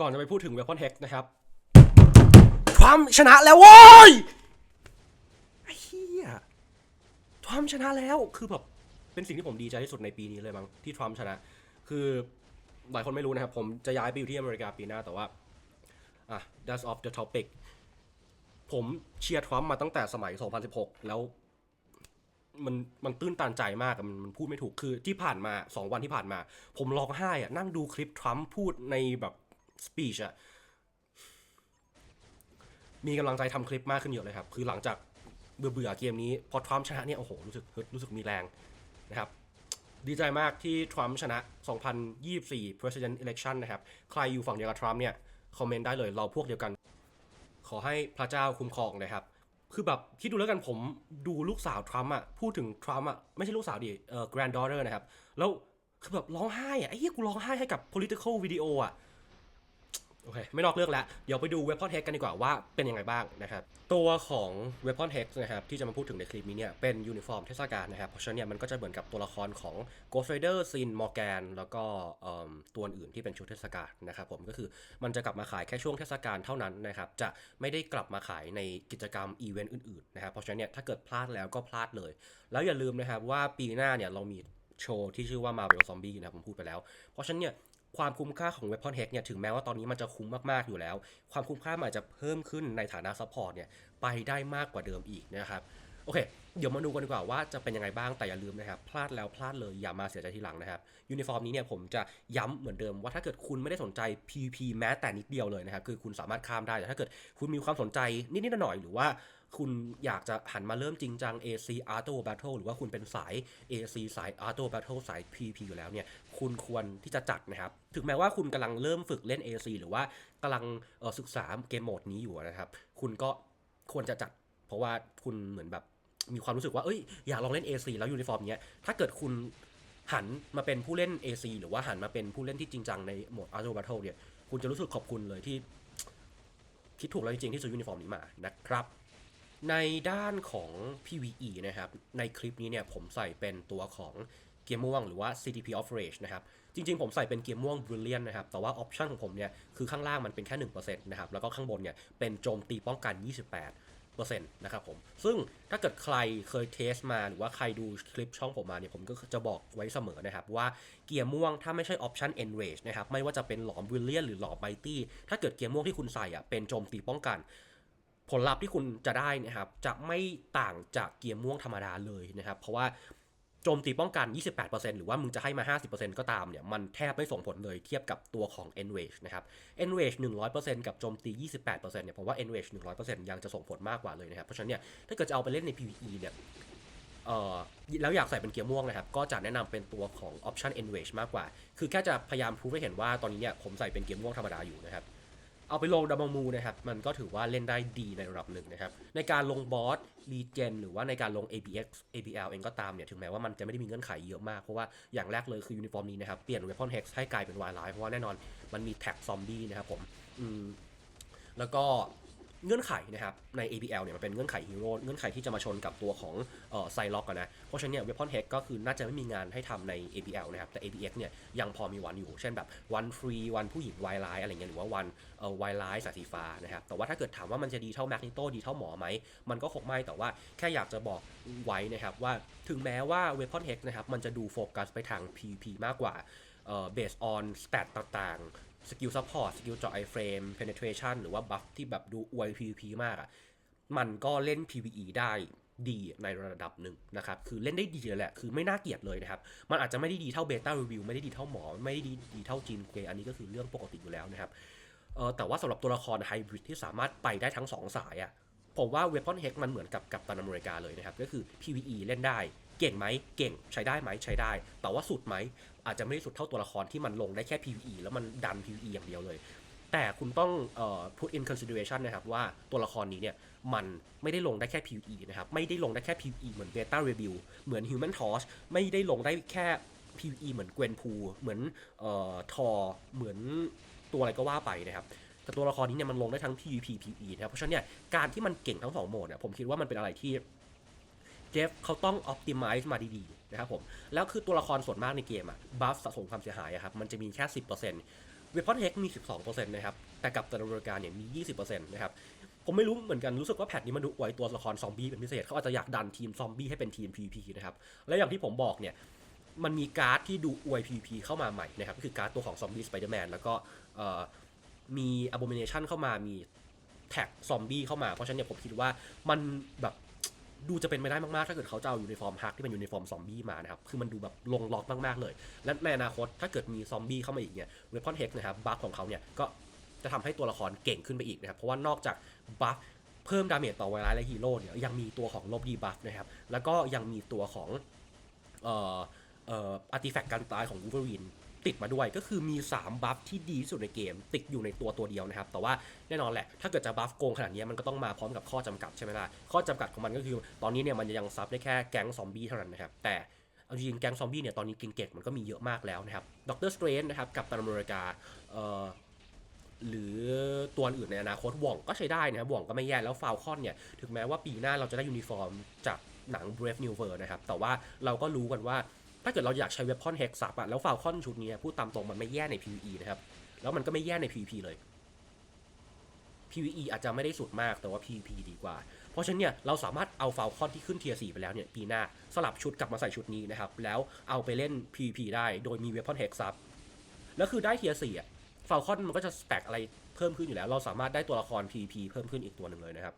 ก่อนจะไปพูดถึง Weapon Hex นะครับทรัมป์ชนะแล้วโว้ยไอ้เหี้ยทรัมป์ชนะแล้วคือแบบเป็นสิ่งที่ผมดีใจที่สุดในปีนี้เลยมั้งที่ทรัมป์ชนะ คือหลายคนไม่รู้นะครับ ผมจะย้ายไปอยู่ที่อเมริกาปีหน้าแต่ว่าอะ that's off the topic ผมเชียร์ทรัมป์มาตั้งแต่สมัย 2016 แล้ว มันมันตื้นตันใจมากมันมันพูดไม่ถูกคือที่ผ่านมาสองวันที่ผ่านมา ผมร้องไห้อะนั่งดูคลิปทรัมป์พูดในแบบ สปีชอะมีกำลังใจทำคลิปมากขึ้นเยอะเลยครับ คือหลังจากเบื่อเบื่อเกมนี้ พอทรัมป์ชนะเนี่ย โอ้โห รู้สึกฮึดรู้สึกมีแรงนะครับ ดีใจมากที่ทรัมป์ชนะ 2024 president election นะครับ ใครอยู่ฝั่งเดียวกับทรัมป์เนี่ย คอมเมนต์ได้เลยเราพวกเดียวกัน ขอให้พระเจ้าคุ้มครองนะครับ คือแบบคิดดูแล้วกันผมดูลูกสาวทรัมป์อะ พูดถึงทรัมป์อะ ไม่ใช่ลูกสาวดิเอ่อ granddaughter นะครับ แล้วคือแบบร้องไห้อะไอ้เหี้ยกูร้องไห้ให้กับ political video อะ โอเค ไม่นอกเรื่องแล้ว เดี๋ยวไปดู Weapon Hex กันดีกว่าว่าเป็นยังไงบ้างนะครับ ตัวของ Weapon Hex นะครับที่จะมาพูดถึงในคลิปนี้เนี่ยเป็นยูนิฟอร์มเทศกาลนะครับ เพราะฉะนั้นเนี่ยมันก็จะเหมือนกับตัวละครของ Ghost Rider Sin Morgan แล้วก็ตัวอื่นที่เป็นชุดเทศกาลนะครับผมก็คือมันจะกลับมาขายแค่ช่วงเทศกาลเท่านั้นนะครับจะไม่ได้กลับมาขายในกิจกรรมอีเวนต์อื่นๆนะครับเพราะฉะนั้นเนี่ยถ้าเกิดพลาดแล้วก็พลาดเลย แล้วอย่าลืมนะครับว่าปีหน้าเนี่ยเรามีโชว์ที่ชื่อว่า Marvel Zombie นะครับผมพูดไปแล้ว เพราะฉะนั้นเนี่ย ความคุ้มค่าของ Weapon Hex เนี่ยถึงแม้ว่าตอนนี้มันจะคุ้มมากๆอยู่แล้ว ความคุ้มค่ามันอาจจะเพิ่มขึ้นในฐานะซัพพอร์ตเนี่ยไปได้มากกว่าเดิมอีกนะครับ โอเค เดี๋ยวมาดูกันดีกว่าว่าจะเป็นยังไงบ้างแต่อย่าลืมนะครับ พลาดแล้วพลาดเลยอย่ามาเสียใจทีหลังนะครับ ยูนิฟอร์มนี้เนี่ยผมจะย้ำเหมือนเดิมว่าถ้าเกิดคุณไม่ได้สนใจ PVP แม้แต่นิดเดียวเลยนะครับ คือคุณสามารถข้ามได้แต่ถ้าเกิดคุณมีความสนใจนิดๆหน่อยๆหรือว่าคุณอยากจะหันมาเริ่มจริงจัง AC Auto Battle หรือว่าคุณเป็นสาย AC สาย Auto Battle สาย PP อยู่แล้วเนี่ย คุณควรที่จะจัดนะครับ ถึงแม้ว่าคุณกำลังเริ่มฝึกเล่น AC หรือว่ากำลังศึกษาเกมโหมดนี้อยู่นะครับ คุณก็ควรจะจัด เพราะว่าคุณเหมือนแบบ มีความรู้สึกว่าเอ้ยอยากลองเล่น AC แล้วยูนิฟอร์มเนี้ยถ้าเกิดคุณหันมาเป็นผู้เล่น AC หรือว่าหันมาเป็นผู้เล่นที่จริงจังในโหมด Auto Battle เนี่ยคุณจะรู้สึกขอบคุณเลยที่ คิดถูกแล้วจริงๆที่ซื้อยูนิฟอร์มนี้มานะครับ ในด้านของ PVE นะครับ ในคลิปนี้เนี่ยผมใส่เป็นตัวของเกียร์ม่วงหรือว่า CTP of Rage นะครับ จริงๆ ผมใส่เป็นเกียร์ม่วง Brilliant นะครับ แต่ว่าออปชันของผมเนี่ย คือข้างล่างมันเป็นแค่ 1%นะครับ แล้วก็ข้างบนเนี่ย เป็นโจมตีป้องกัน 28 นะครับผม ซึ่งถ้าเกิดใครเคยเทสมาหรือว่าใครดูคลิปช่องผมมาเนี่ยผมก็จะบอกไว้เสมอนะครับว่าเกียร์ม่วงถ้าไม่ใช่ออปชัน Enrage นะครับไม่ว่าจะเป็นหลอมวิลเลียนหรือหลอมไบตี้ถ้าเกิดเกียร์ม่วงที่คุณใส่อะเป็นโจมตีป้องกัน ผลลัพธ์ที่คุณจะได้นะครับจะไม่ต่างจากเกียร์ม่วงธรรมดาเลยนะครับเพราะว่า โจมตีป้องกัน 28%หรือว่ามึงจะให้มา 50%ก็ตามเนี่ย มันแทบไม่ส่งผลเลยเทียบกับตัวของ Enrage นะครับ Enrage 100%กับโจมตี 28%เนี่ยผมว่า Enrage 100%ยังจะส่งผลมากกว่าเลยนะครับ เพราะฉะนั้นเนี่ย ถ้าเกิดจะเอาไปเล่นใน PvE เนี่ยเออแล้วอยากใส่เป็นเกียร์ม่วงนะครับ ก็จะแนะนำเป็นตัวของ option enrage มากกว่า คือแค่จะพยายามพูดให้เห็นว่าตอนนี้เนี่ยผมใส่เป็นเกียร์ม่วงธรรมดาอยู่นะครับ เอาไปลงดับเบิลมูนะครับ มันก็ถือว่าเล่นได้ดีในระดับหนึ่งนะครับ ในการลงบอสรีเจนหรือว่าในการลง ABX ABL เองก็ตามเนี่ย ถึงแม้ว่ามันจะไม่ได้มีเงื่อนไขเยอะมาก เพราะว่าอย่างแรกเลยคือยูนิฟอร์มนี้นะครับ เปลี่ยนเวพอนเฮกซ์ให้กลายเป็นวายไลเพราะว่าแน่นอนมันมีแท็กซอมบี้นะครับผม อืม แล้วก็ เงื่อนไขนะครับใน ABL เนี่ยมันเป็นเงื่อนไขฮีโร่เงื่อนไขที่จะมาชนกับตัวของไซล็อกนะเพราะฉะนั้นเนี่ย Weapon Hex ก็คือน่าจะไม่มีงานให้ทำใน ABL นะครับแต่ ABX เนี่ยยังพอมีวันอยู่ เช่นแบบวันฟรีวันผู้หญิงวายไลน์อะไรเงี้ยหรือว่าวันวายไลน์สายสีฟ้านะครับแต่ว่าถ้าเกิดถามว่ามันจะดีเท่าแมกนิโตดีเท่าหมอไหมมันก็คงไม่แต่ว่าแค่อยากจะบอกไว้นะครับว่าถึงแม้ว่า Weapon Hex นะครับมันจะดูโฟกัสไปทาง PVP มากกว่าเอ่อ based on stat ต่างๆ สกิลซัพพอร์ตสกิลเจาะไอเฟรม penetration หรือว่าบัฟที่แบบดูอวย PVP มากอะมันก็เล่น PVE ได้ดีในระดับหนึ่งนะครับ คือเล่นได้ดีเลยแหละ คือไม่น่าเกลียดเลยนะครับ มันอาจจะไม่ได้ดีเท่าเบต้ารีวิวไม่ได้ดีเท่าหมอ ไม่ได้ดีดีเท่าจีนเกอันนี้ก็คือเรื่องปกติอยู่แล้วนะครับ เออแต่ว่าสำหรับตัวละครไฮบริดที่สามารถไปได้ทั้ง 2 สายอะผมว่า Weapon Hex มันเหมือนกับกับตันอเมริกาเลยนะครับ ก็คือ PVE เล่นได้ ก่งไหมเก่งใช้ได้ไหมใช้ได้ แต่ว่าสุดไหมอาจจะไม่ได้สุดเท่าตัวละครที่มันลงได้แค่ PVE แล้วมันดัน PVE อย่างเดียวเลย แต่คุณต้องเอ่อ put in consideration นะครับว่าตัวละครนี้เนี่ยมันไม่ได้ลงได้แค่ PVE นะครับไม่ได้ลงได้แค่ PVE เหมือน Beta Review เหมือน Human Torch ไม่ได้ลงได้แค่ PVE เหมือน Gwen p o o เหมือนเอ่อทอเหมือนตัวอะไรก็ว่าไปนะครับแต่ตัวละครนี้เนี่ยมันลงได้ทั้ง PVP PVE นะครับเพราะฉะนั้นเนี่ยการที่มันเก่งทั้งสองโหมดเนี่ยผมคิดว่ามันเป็นอะไรที่ เจฟเขาต้อง optimize มาดีๆนะครับผม แล้วคือตัวละครส่วนมากในเกมอะบัฟสะสมความเสียหายอะครับ มันจะมีแค่ 10%เเวพอนเฮกมี 12%นะครับ แต่กับตันอเมริกาเนี่ยมี 20%นะครับ ผมไม่รู้เหมือนกัน รู้สึกว่าแพทนี้มันดูอวยตัวละครซอมบี้เป็นพิเศษ เขาอาจจะอยากดันทีมซอมบี้ให้เป็นทีม PVP นะครับ และอย่างที่ผมบอกเนี่ย มันมีการ์ดที่ดูอวย PVP เข้ามาใหม่นะครับ ก็คือการ์ดตัวของซอมบี้สไปเดอร์แมนแล้วก็มี Abomination เข้ามา มีแท็กซอมบี้เข้ามา เพราะฉะนั้นเนี่ยผมคิดว่ามันแบบ ดูจะเป็นไปได้มากๆ ถ้าเกิดเขาจะเอายูนิฟอร์มฮักที่เป็นยูนิฟอร์มซอมบี้มานะครับ คือมันดูแบบลงล็อกมากๆเลย และในอนาคตถ้าเกิดมีซอมบี้เข้ามาอีกเนี่ยเวพอนเฮกนะครับบัฟของเขาเนี่ยก็จะทำให้ตัวละครเก่งขึ้นไปอีกนะครับ เพราะว่านอกจากบัฟเพิ่มดาเมจต่อไวรัสและฮีโร่เนี่ยยังมีตัวของลบดีบัฟนะครับ แล้วก็ยังมีตัวของเอ่อเอ่ออาร์ติแฟกต์การตายของวูเ e อรีน ติดมาด้วยก็คือมี 3 บัฟที่ดีที่สุดในเกม ติดอยู่ในตัวตัวเดียวนะครับ แต่ว่าแน่นอนแหละ ถ้าเกิดจะบัฟโกงขนาดนี้มันก็ต้องมาพร้อมกับข้อจำกัดใช่ไหมล่ะ ข้อจำกัดของมันก็คือ ตอนนี้เนี่ยมันยังซับได้แค่แก๊งซอมบี้เท่านั้นนะครับ แต่เอาจริงๆแก๊งซอมบี้เนี่ยตอนนี้กินเก่งมันก็มีเยอะมากแล้วนะครับด็อกเตอร์สเตรนนะครับกับตันอเมริกาเอ่อหรือตัวอื่นในอนาคตหว่องก็ใช้ได้นะครับหว่องก็ไม่แย่แล้วฟาวคอนเนี่ยถึงแม้ว่าปีหน้าเราจะได้ยูนิฟอร์มจากหนัง Brave New World นะครับแต่ว่าเราก็รู้กันว่า ถ้าเกิดเราอยากใช้เวพอนเฮกซับอะแล้วฟาวคอนชุดนี้พูดตามตรงมันไม่แย่ใน PVE นะครับ แล้วมันก็ไม่แย่ใน PVP เลย PVE อาจจะไม่ได้สุดมากแต่ว่า PVP ดีกว่า เพราะฉะนั้นเนี่ยเราสามารถเอาฟาวคอนที่ขึ้นเทียร์4ไปแล้วเนี่ยปีหน้าสลับชุดกลับมาใส่ชุดนี้นะครับ แล้วเอาไปเล่น PVP ได้โดยมีเวพอนเฮกซับแล้วคือได้เทียร์4อะฟาลคอนมันก็จะสแต็กอะไรเพิ่มขึ้นอยู่แล้ว เราสามารถได้ตัวละคร PVP เพิ่มขึ้นอีกตัวหนึ่งเลยนะครับ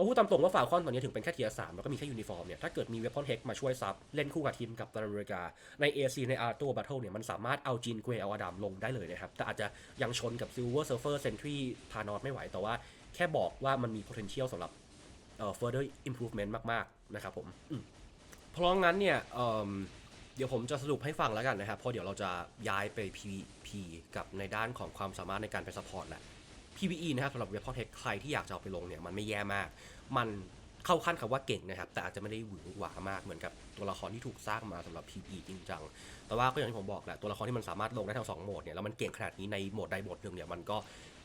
ราะพูดตามตรงว่าฟาลคอนตอนนี้ถึงเป็นแค่เทียร์สามแล้วก็มีแค่ยูนิฟอร์มเนี่ยถ้าเกิดมีเวพอนเฮกมาช่วยซับเล่นคู่กับทีมกับตันอเมริกาใน AC ในอาร์ตัวบัตเทิลเนี่ยมันสามารถเอาจีนเกรเอาอดัมลงได้เลยนะครับแต่อาจจะยังชนกับซิลเวอร์เซิร์ฟเฟอร์เซนทรีพานอตไม่ไหวแต่ว่าแค่บอกว่ามันมี potential สำหรับเอ่อ further improvement มากๆนะครับผมเพราะงั้นเนี่ยเเดี๋ยวผมจะสรุปให้ฟังแล้วกันนะครับเพราะเดี๋ยวเราจะย้ายไป PVP กับในด้านของความสามารถในการเป็นซัพพอร์ตแหละ PVE นะครับสำหรับเว็บพอเทคใครที่อยากจะเอาไปลงเนี่ยมันไม่แย่มาก มันเข้าขั้นคำว่าเก่งนะครับ แต่อาจจะไม่ได้หวือหวามากเหมือนกับตัวละครที่ถูกสร้างมาสำหรับ PVE จริงจัง แต่ว่าก็อย่างที่ผมบอกแหละตัวละครที่มันสามารถลงได้ทั้งสองโหมดเนี่ยแล้วมันเก่งขนาดนี้ในโหมดใดโหมดหนึ่งเนี่ยมันก็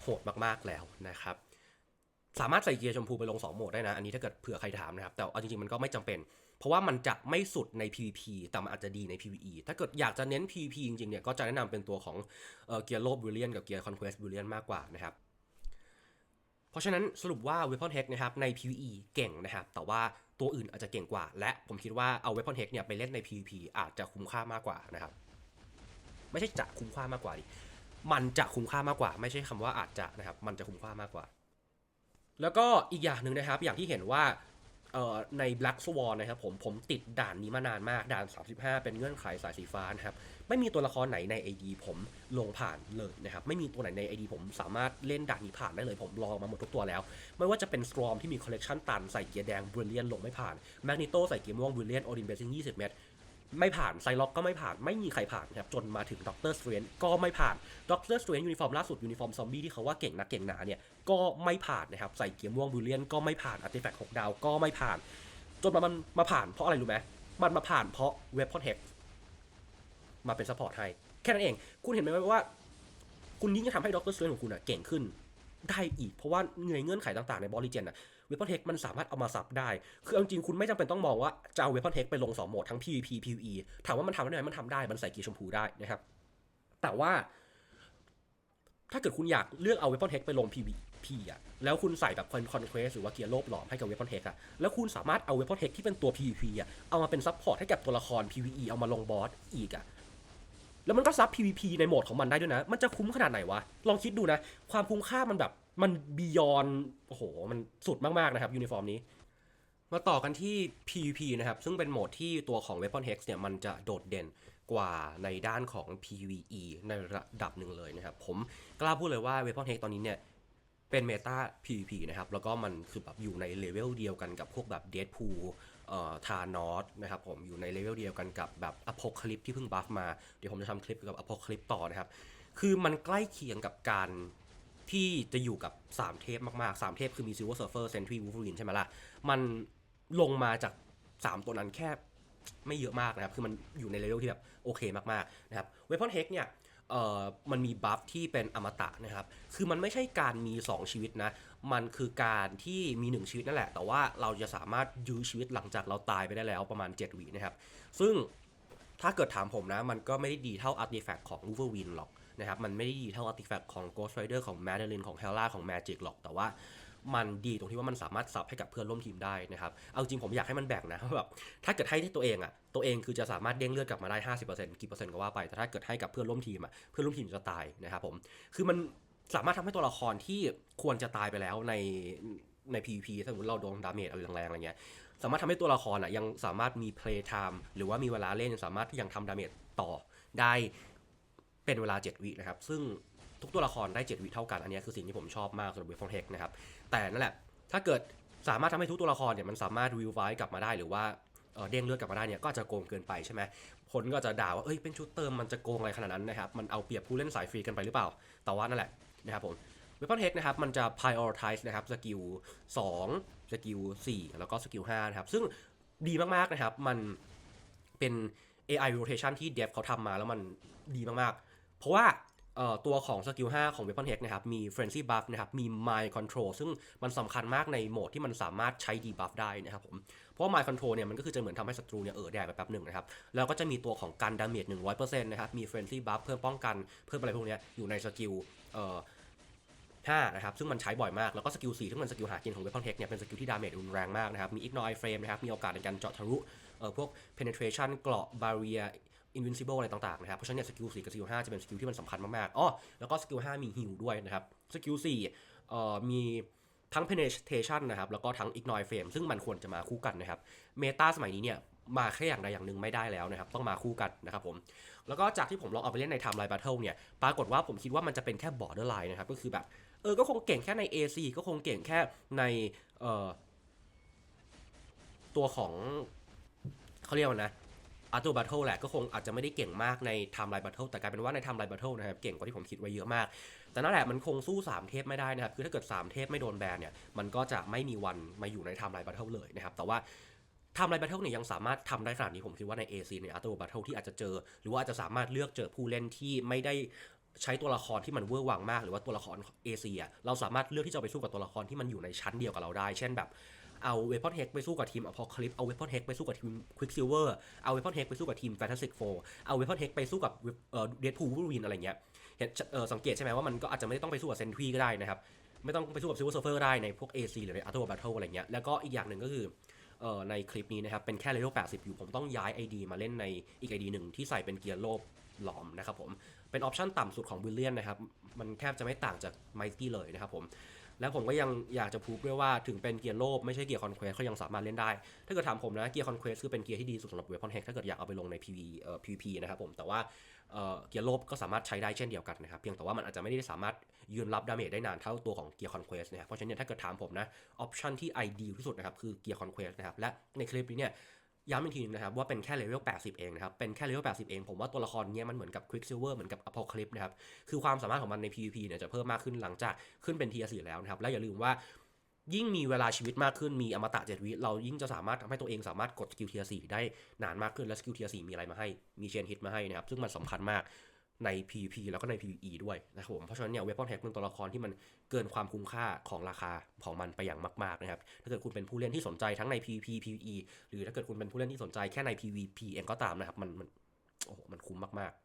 โหดมากๆแล้วนะครับสามารถใส่เกียร์ชมพูไปลง 2 โหมดได้นะ อันนี้ถ้าเกิดเผื่อใครถามนะครับ แต่เอาจริงๆ มันก็ไม่จำเป็น เพราะว่ามันจะไม่สุดใน PVP แต่มันอาจจะดีใน PVE ถ้าเกิดอยากจะเน้น PVP จริงๆ เนี่ย ก็จะแนะนำเป็นตัวของเกียร์โลบ b ิเลียนกับเกียร์คอนเควส b ิเลียนมากกว่านะครับ เพราะฉะนั้นสรุปว่า Weapon Hack นะครับใน PVE เก่งนะครับแต่ว่าตัวอื่นอาจจะเก่งกว่า และผมคิดว่าเอา Weapon Hack เนี่ยไปเล่นใน PVP อาจจะคุ้มค่ามากกว่านะครับไม่ใช่จะคุ้มค่ามากกว่าดิมันจะคุ้มค่ามากกว่า ไม่ใช่คำว่าอาจจะนะครับมันจะคุ้มค่ามากกว่า แล้วก็อีกอย่างหนึ่งนะครับ อย่างที่เห็นว่า เอ่อใน Black Swan นะครับผมผมติดด่านนี้มานานมาก ด่าน 35 เป็นเงื่อนไขสายสีฟ้านะครับไม่มีตัวละครไหนใน ID ผมลงผ่านเลยนะครับไม่มีตัวไหนใน ID ผมสามารถเล่นด่านนี้ผ่านได้เลย ผมลองมาหมดทุกตัวแล้ว ไม่ว่าจะเป็น Storm ที่มีคอลเล t ชันตันใส่เกียร์แดง Brilliant ลงไม่ผ่าน Magneto ใส่เกียร์ม่วง Brilliant Odin Blessing 20 เมตร ไม่ผ่านไซล็อกก็ไม่ผ่านไม่มีใครผ่านนะครับจนมาถึงด็อกเตอร์สเตรนก็ไม่ผ่านด็อกเตอร์สเตรนยูนิฟอร์มล่าสุดยูนิฟอร์มซอมบี้ที่เขาว่าเก่งนักเก่งหนาเนี่ยก็ไม่ผ่านนะครับใส่เกียร์ม่วงบูเลียนก็ไม่ผ่านอาร์ติแฟกต์หกดาวก็ไม่ผ่าน จนมันมาผ่านเพราะอะไรรู้ไหมมันมาผ่านเพราะเว็บพอดเทคมาเป็นซัพพอร์ตให้แค่นั้นเอง คุณเห็นไหมว่า คุณยิ่งจะทำให้ด็อกเตอร์สเตรนของคุณอะเก่งขึ้น ได้อีก เพราะว่าเงื่อนเงื่อนไขต่างๆในบอลลีเจนอะเวพอนเทคมันสามารถเอามาซับได้ คือเอาจริงๆคุณไม่จำเป็นต้องมองว่าจะเอาเวพอนเทคไปลง 2 โหมดทั้ง PVP PVE ถามว่ามันทำได้ไหมมันทำได้ มันใส่กีชมพูได้นะครับ แต่ว่า ถ้าเกิดคุณอยากเลือกเอาเวพอนเทคไปลง PVP อะแล้วคุณใส่แบบคอนคอนเควสหรือว่าเกียร์โลบหลอมให้กับเวพอนเทคอะแล้วคุณสามารถเอาเวพอนเทคที่เป็นตัว PVP อะเอามาเป็นซับพอร์ตให้กับตัวละคร PVE เอามาลงบอสอีกอะ แล้วมันก็ซับ PVP ในโหมดของมันได้ด้วยนะ มันจะคุ้มขนาดไหนวะ ลองคิดดูนะ ความคุ้มค่ามันแบบ มันบียอนโอ้โห มันสุดมาก ๆ นะครับ ยูนิฟอร์มนี้ มาต่อกันที่ PVP นะครับ ซึ่งเป็นโหมดที่ตัวของ Weapon Hex เนี่ย มันจะโดดเด่นกว่าในด้านของ PVE ในระดับหนึ่งเลยนะครับ ผมกล้าพูดเลยว่า Weapon Hex ตอนนี้เนี่ยเป็นเมตา PVP นะครับ แล้วก็มันคือแบบอยู่ในเลเวลเดียวกันกับพวกแบบ Deadpool ทานอสนะครับผมอยู่ในเลเวลเดียวกันกับแบบอ p o c a l y p ที่เพิ่งบัฟมา เดี๋ยวผมจะทำคลิปเกี่ยวกับอ p o c a l y p ต่อนะครับ คือมันใกล้เคียงกับการที่จะอยู่กับ 3 เทพมากๆ 3 เทพคือมี Silver Surfer Sentry Wolverine ใช่ไหมล่ะ มันลงมาจาก 3 ตัวนั้นแค่ไม่เยอะมากนะครับ คือมันอยู่ในเลเวลที่แบบโอเคมากๆนะครับ Weapon Hex เนี่ยเอ่อมันมีบัฟที่เป็นอมตะนะครับ คือมันไม่ใช่การมี 2 ชีวิตนะ มันคือการที่มี1ชีวิตนั่นแหละ แต่ว่าเราจะสามารถยื้อชีวิตหลังจากเราตายไปได้แล้วประมาณ 7วินะครับ ซึ่งถ้าเกิดถามผมนะ มันก็ไม่ได้ดีเท่าอาร์ติแฟกต์ของ Wolverine หรอกนะครับ มันไม่ได้ดีเท่า artifact ของ Ghost Rider ของ Madeline ของ Hela ของ Magic หรอก แต่ว่ามันดีตรงที่ว่ามันสามารถสับให้กับเพื่อนร่วมทีมได้นะครับ เอาจริงผมอยากให้มันแบ่งนะว่าแบบถ้าเกิดให้ที่ตัวเองอะตัวเองคือจะสามารถเด้งเลือดกลับมาได้ 50%กี่เปอร์เซ็นต์ก็ว่าไป แต่ถ้าเกิดให้กับเพื่อนร่วมทีมอะเพื่อนร่วมทีมจะตายนะครับผม คือมัน สามารถทำให้ตัวละครที่ควรจะตายไปแล้วในใน PVP ถ้าสมมติเราโดนดาเมจอะไรแรงๆอะไรเงี้ย สามารถทำให้ตัวละครอะยังสามารถมี play time หรือว่ามีเวลาเล่นยังสามารถยังทำดาเมจต่อได้เป็นเวลา 7 วินะครับ ซึ่งทุกตัวละครได้ 7 วิเท่ากัน อันนี้คือสิ่งที่ผมชอบมากสำหรับเวฟฟอนเทคนะครับ แต่นั่นแหละ ถ้าเกิดสามารถทำให้ทุกตัวละครเนี่ยมันสามารถรีไวซ์กลับมาได้หรือว่า เด้งเลือดกลับมาได้เนี่ยก็จะโกงเกินไปใช่ไหมคนก็จะด่าว่าเอ้ยเป็นชุดเติมมันจะโกงอะไรขนาดนั้นนะครับมันเอาเปรียบผู้เล่นสายฟรีกันไปหรือเปล่า แต่ว่านั่นแหละนะครับผม Weapon Head นะครับมันจะ prioritize นะครับสกิล2สกิล4แล้วก็สกิล5นะครับซึ่งดีมากๆนะครับมันเป็น AI rotation ที่ Dev เขาทำมาแล้วมันดีมากๆ เพราะว่าตัวของสกิล5ของ Weapon Head นะครับ มี Frenzy Buff นะครับ มี Mind Control ซึ่งมันสำคัญมากในโหมดที่มันสามารถใช้ debuff ได้นะครับผม เพราะ Mind Control เนี่ยมันก็คือจะเหมือนทำให้ศัตรูเนี่ยเออแดดไปแป๊บหนึ่งนะครับแล้วก็จะมีตัวของการดาเมจ100%นะครับมี Frenzy Buff เพิ่มป้องกันเพิ่มอะไรพวกเนี้ยอยู่ในสกิลเอ่อ5นะครับซึ่งมันใช้บ่อยมาก แล้วก็สกิล4ซึ่งมันสกิลหากินของ Weapon Tech เนี่ยเป็นสกิลที่ดาเมจรุนแรงมากนะครับมี Ignore Frame นะครับมีโอกาสในการเจาะทะลุเอ่อพวก penetration เกราะ barrier invincible อะไรต่างๆนะครับเพราะฉะนั้นเนี่ยสกิล4กับสกิล5จะเป็นสกิลที่มันสำคัญมากๆอ๋อแล้วก็สกิล5มี heal ด้วยนะครับสกิล4เอ่อมี ทั้ง penetration นะครับ แล้วก็ทั้ง ignore frame ซึ่งมันควรจะมาคู่กันนะครับเมตาสมัยนี้เนี่ยมาแค่อย่างใดอย่างหนึ่งไม่ได้แล้วนะครับ ต้องมาคู่กันนะครับผม แล้วก็จากที่ผมลองเอาไปเล่นใน Timeline Battle เนี่ย ปรากฏว่าผมคิดว่ามันจะเป็นแค่ borderline นะครับ ก็คือแบบ เออ ก็คงเก่งแค่ใน AC ก็คงเก่งแค่ในเอ่อตัวของเขาเรียกว่านะอาร์ตูบัตเทิลแหละก็คงอาจจะไม่ได้เก่งมากใน Timeline Battle แต่กลายเป็นว่าใน Timeline Battle นะครับ เก่งกว่าที่ผมคิดไว้เยอะมาก แต่นั่นแหละมันคงสู้ 3 เทพไม่ได้นะครับ คือถ้าเกิด 3 เทพไม่โดนแบนเนี่ย มันก็จะไม่มีวันมาอยู่ในไทม์ไลน์บัตเทิลเลยนะครับ แต่ว่าทำไรแบทเทิลเนี่ยยังสามารถทำได้ขนาดนี้ผมคิดว่าใน AC ใน a r t o Battle ที่อาจจะเจอ หรือว่าอาจจะสามารถเลือกเจอผู้เล่นที่ไม่ได้ใช้ตัวละครที่มันเวอร์วังมาก หรือว่าตัวละคร AC อะเราสามารถเลือกที่จะไปสู้กับตัวละครที่มันอยู่ในชั้นเดียวกับเราได้ เช่นแบบ เอา Weapon Hex ไปสู้กับทีม Apocalypse เอา Weapon Hex ไปสู้กับทีม Quicksilver เอา Weapon Hex ไปสู้กับทีม Fantastic Four เอา Weapon Hex ไปสู้กับเอ่อ Deadpool Wolverine อะไรเงี้ยเห็นสังเกตใช่ไหมว่ามันก็อาจจะไม่ต้องไปสู้กับ Sentry ก็ได้นะครับไม่ต้องไปสู้กับ Silver Surfer ได้ในพวก AC หรือใน a r t o Battle อะไรเงี้ยแล้วก็อีกอย่างหนึ่งก็คือเอ่อในคลิปนี้นะครับเป็นแค่เลเวล80 อยู่ผมต้องย้าย ID มาเล่นในอีก ID หนึ่งที่ใส่เป็นเกียร์โลบหลอมนะครับผมเป็นออปชั่นต่ำสุดของวิลเลียนนะครับ มันแทบจะไม่ต่างจากไมตี้เลยนะครับผม แล้วผมก็ยังอยากจะพูดด้วยว่าถึงเป็นเกียร์โลบไม่ใช่เกียร์คอนเควสเขายังสามารถเล่นได้ ถ้าเกิดถามผมนะเกียร์คอนเควสคือเป็นเกียร์ที่ดีสุดสำหรับเวพอนเฮกถ้าเกิดอยากเอาไปลงใน PV เอ่อ PVP นะครับผมแต่ว่าเอ่อเกียร์โลบก็สามารถใช้ได้เช่นเดียวกันนะครับเพียงแต่ว่ามันอาจจะไม่ได้สามารถยืนรับดาเมจได้นานเท่าตัวของเกียร์คอนเควสนะครับเพราะฉะนั้นถ้าเกิดถามผมนะออปชันที่ ideal ที่สุดนะครับคือเกียร์คอนเควสนะครับและในคลิปนี้เนี่ย ย้ำอีกทีนึงนะครับว่าเป็นแค่เลเวล 80 เองนะครับ เป็นแค่เลเวล 80 เอง ผมว่าตัวละครเนี้ยมันเหมือนกับ Quicksilver เหมือนกับ Apocalypse นะครับ คือความสามารถของมันใน PVP เนี่ยจะเพิ่มมากขึ้นหลังจากขึ้นเป็น Tier 4แล้วนะครับ และอย่าลืมว่ายิ่งมีเวลาชีวิตมากขึ้น มีอมตะเจ็ดวิ เรายิ่งจะสามารถทำให้ตัวเองสามารถกดสกิล Tier 4ได้นานมากขึ้น และสกิล Tier 4มีอะไรมาให้ มีเชนฮิตมาให้นะครับ ซึ่งมันสำคัญมาก ใน PVP แล้วก็ใน PVE ด้วยนะครับผม เพราะฉะนั้นเนี่ยเวพอนแฮกเป็นตัวละครที่มันเกินความคุ้มค่าของราคาของมันไปอย่างมากๆนะครับ ถ้าเกิดคุณเป็นผู้เล่นที่สนใจทั้งใน PVP PVE หรือถ้าเกิดคุณเป็นผู้เล่นที่สนใจแค่ใน PVP เองก็ตามนะครับ มันมันโอ้โหมันคุ้มมากๆ